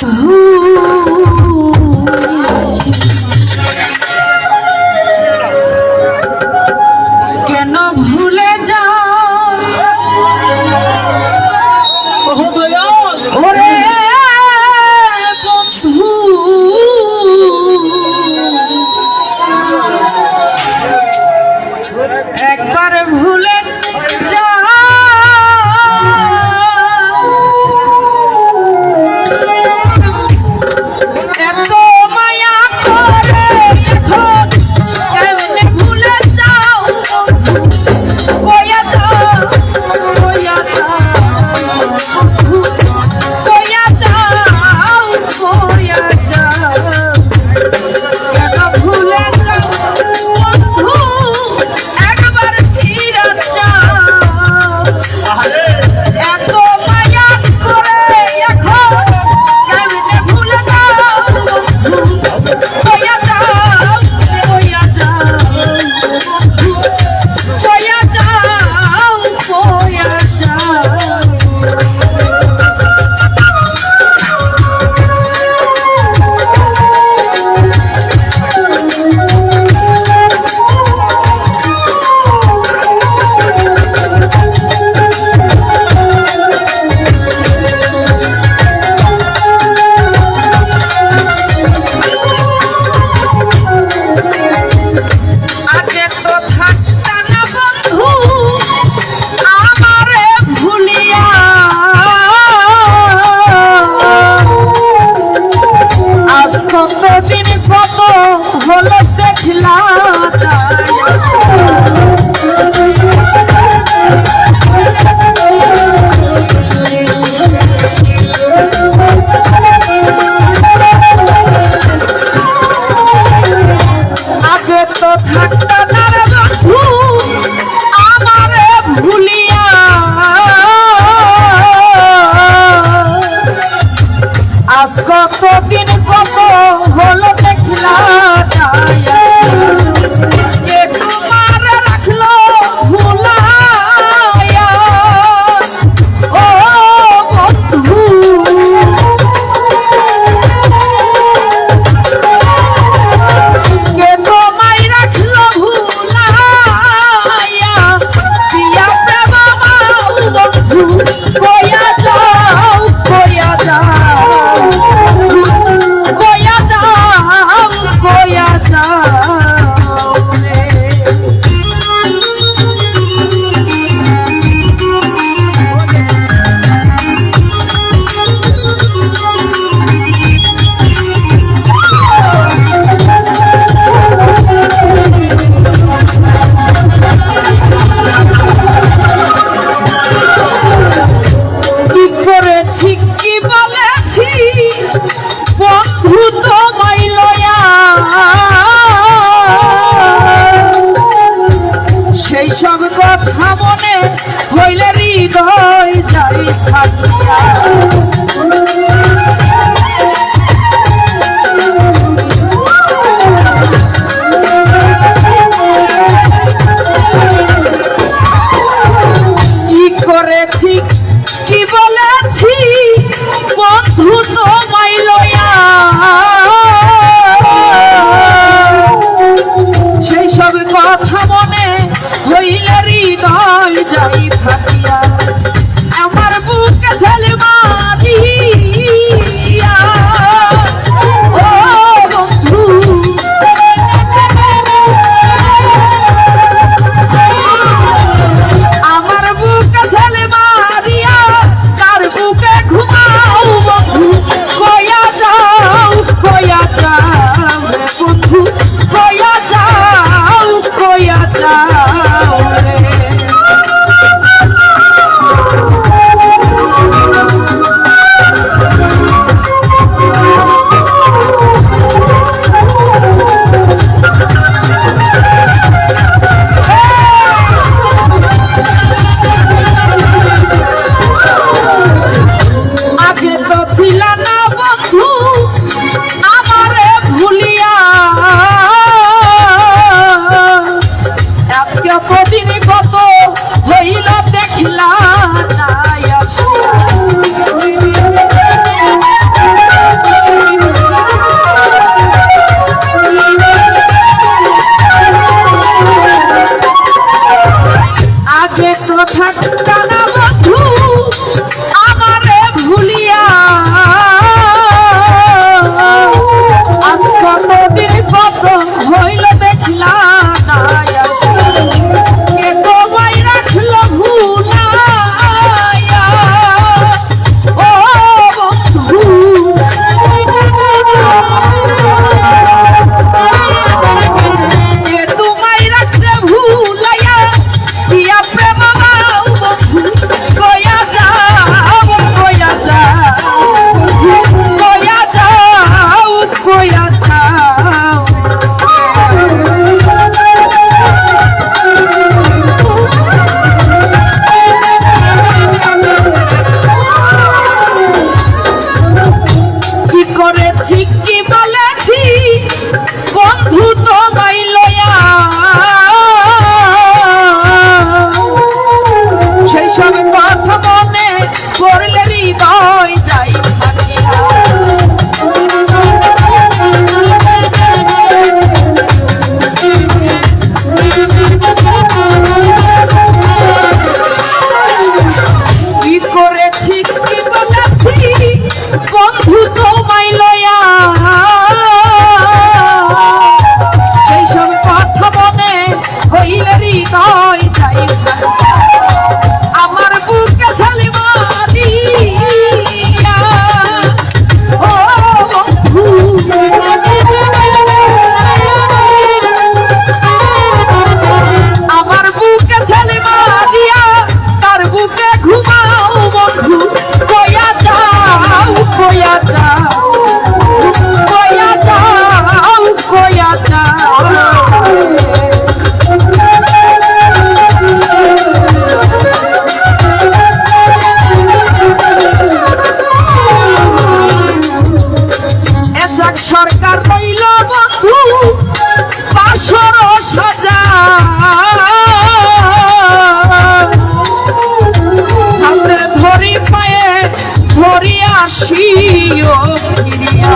Food. আজ কতদিন কত কথা মনে হইলে হৃদয় যাই থাকিয়া কি বলেছি? বন্ধু তোমায় থাকতা কি আসিও ফিরিয়া।